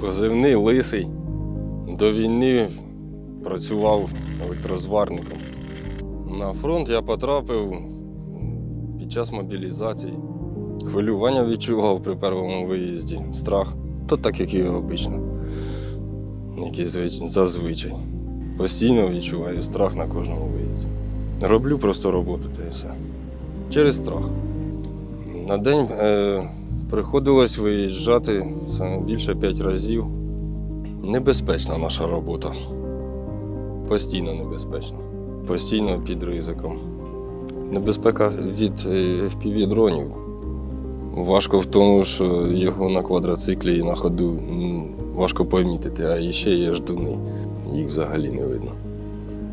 Позивний лисий. До війни працював електрозварником. На фронт я потрапив під час мобілізації. Хвилювання відчував при першому виїзді, страх. То так, як і обично. Який зазвичай. Постійно відчуваю страх на кожному виїзді. Роблю просто роботу та і все. Через страх. На день е, приходилось виїжджати більше п'ять разів. Небезпечна наша робота. Постійно небезпечна. Постійно під ризиком. Небезпека від е, FPV-дронів. Важко в тому, що його на квадроциклі і на ходу важко помітити, а ще є ждуни. Їх взагалі не видно.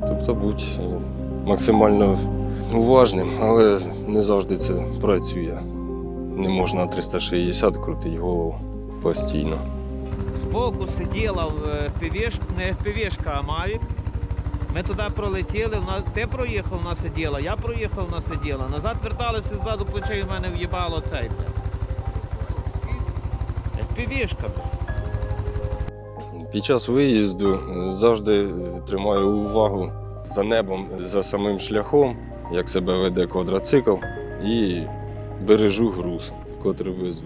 Тобто будь е, максимально уважним, але не завжди це працює. Не можна 360 крутити голову постійно. Збоку сиділа в ФПВшка, не ФПВшка, а Мавік. Ми туди пролетіли, вона, ти проїхав, вона сиділа, я проїхав, вона сиділа. Назад верталися ззаду плечей, в мене в'їбало цей. ФПВшка. Під час виїзду е, завжди е, тримаю увагу за небом, за самим шляхом, як себе веде квадроцикл, і бережу груз, котрий везу.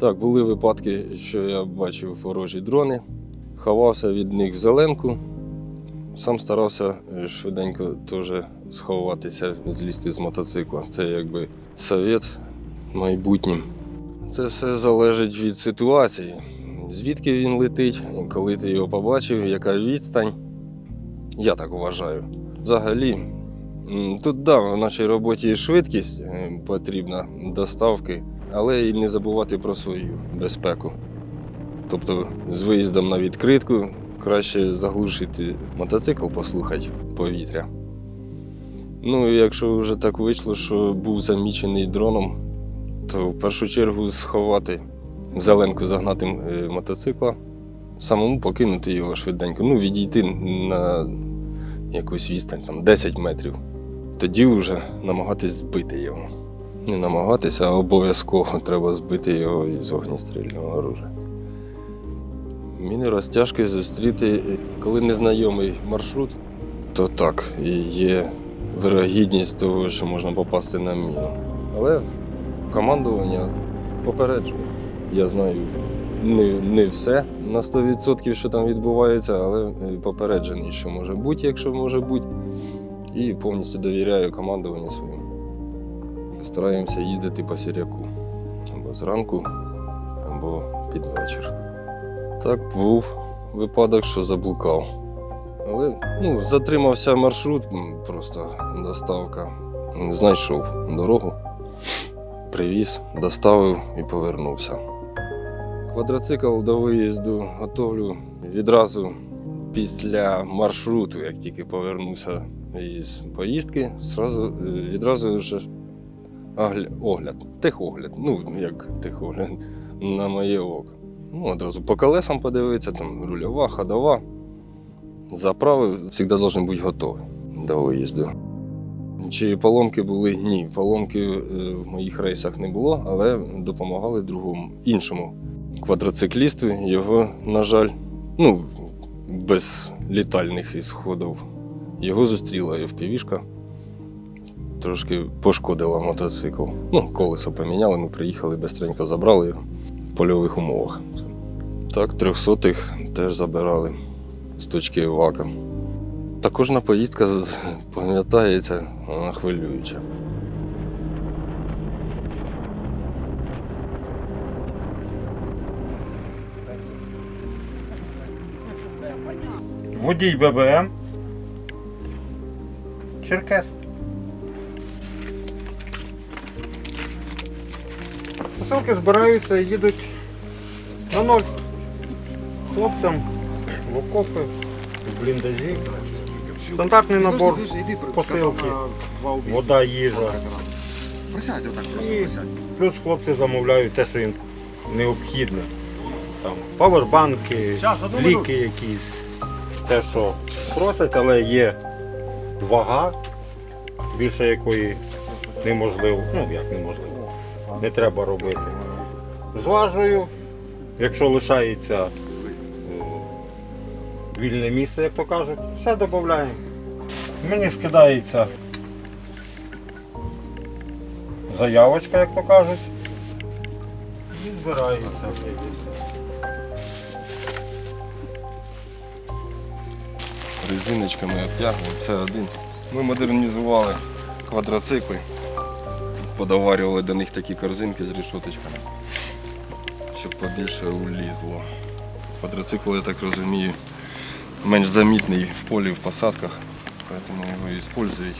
Так, були випадки, що я бачив ворожі дрони, ховався від них в зеленку. Сам старався е, швиденько теж сховатися, злізти з мотоцикла. Це якби совет майбутнім. Це все залежить від ситуації. Звідки він летить, коли ти його побачив, яка відстань. Я так вважаю. Взагалі, тут да, в нашій роботі швидкість е, потрібна доставки, але і не забувати про свою безпеку. Тобто з виїздом на відкритку краще заглушити мотоцикл, послухати повітря. Ну, якщо вже так вийшло, що був замічений дроном, то в першу чергу сховати в зеленку загнати е, мотоцикла, самому покинути його швиденько, ну, відійти на якусь відстань, там 10 метрів. Тоді вже намагатись збити його. Не намагатися, а обов'язково треба збити його із огністрільного оружия. Міни розтяжки зустріти, коли незнайомий маршрут, то так, і є вирогідність того, що можна попасти на міну. Але командування попереджує. Я знаю не, не все на 100%, що там відбувається, але попереджений, що може бути, якщо може бути. І повністю довіряю командуванню своєму. Стараємося їздити по сіряку. Або зранку, або під вечір. Так був випадок, що заблукав. Але ну, затримався маршрут, просто доставка. Знайшов дорогу, привіз, доставив і повернувся. Квадроцикл до виїзду готовлю відразу після маршруту, як тільки повернувся із поїздки, зразу, е, відразу вже огля- огляд, техогляд, ну як техогляд на моє око. Ну, одразу по колесам подивитися, там рульова, ходова. Заправи завжди повинні бути готові до виїзду. Чи поломки були? Ні, поломки е, в моїх рейсах не було, але допомагали другому іншому квадроциклісту. Його, на жаль, ну, без літальних ісходів. Його зустріла FPV-шка. Трошки пошкодила мотоцикл. Ну, колесо поміняли, ми приїхали, бистренько забрали його в польових умовах. Так, трьохсотих теж забирали з точки ВАКа. Та кожна поїздка пам'ятається, вона хвилююча. Водій ББМ. Черкес. Посилки збираються і їдуть на ноль. Хлопцям в окопи, в бліндажі. Стандартний набор посилки. Вода, їжа. Присядь отак, просто присядь. плюс хлопці замовляють те, що їм необхідне. Там, павербанки, ліки якісь. Те, що просять, але є вага, більше якої неможливо. Ну як неможливо. Не треба робити. Зважую, якщо лишається вільне місце, як то кажуть, все додаємо. Мені скидається заявочка, як то кажуть, і збирається. Резиночками обтягуємо. Це один. Ми модернізували квадроцикли, подоварювали до них такі корзинки з рішоточками, щоб побільше улізло. Квадроцикл, я так розумію, менш замітний в полі, в посадках, тому його використовують.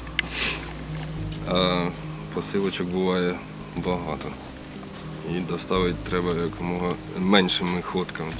Посилочок буває багато. І доставити треба якомога меншими ходками.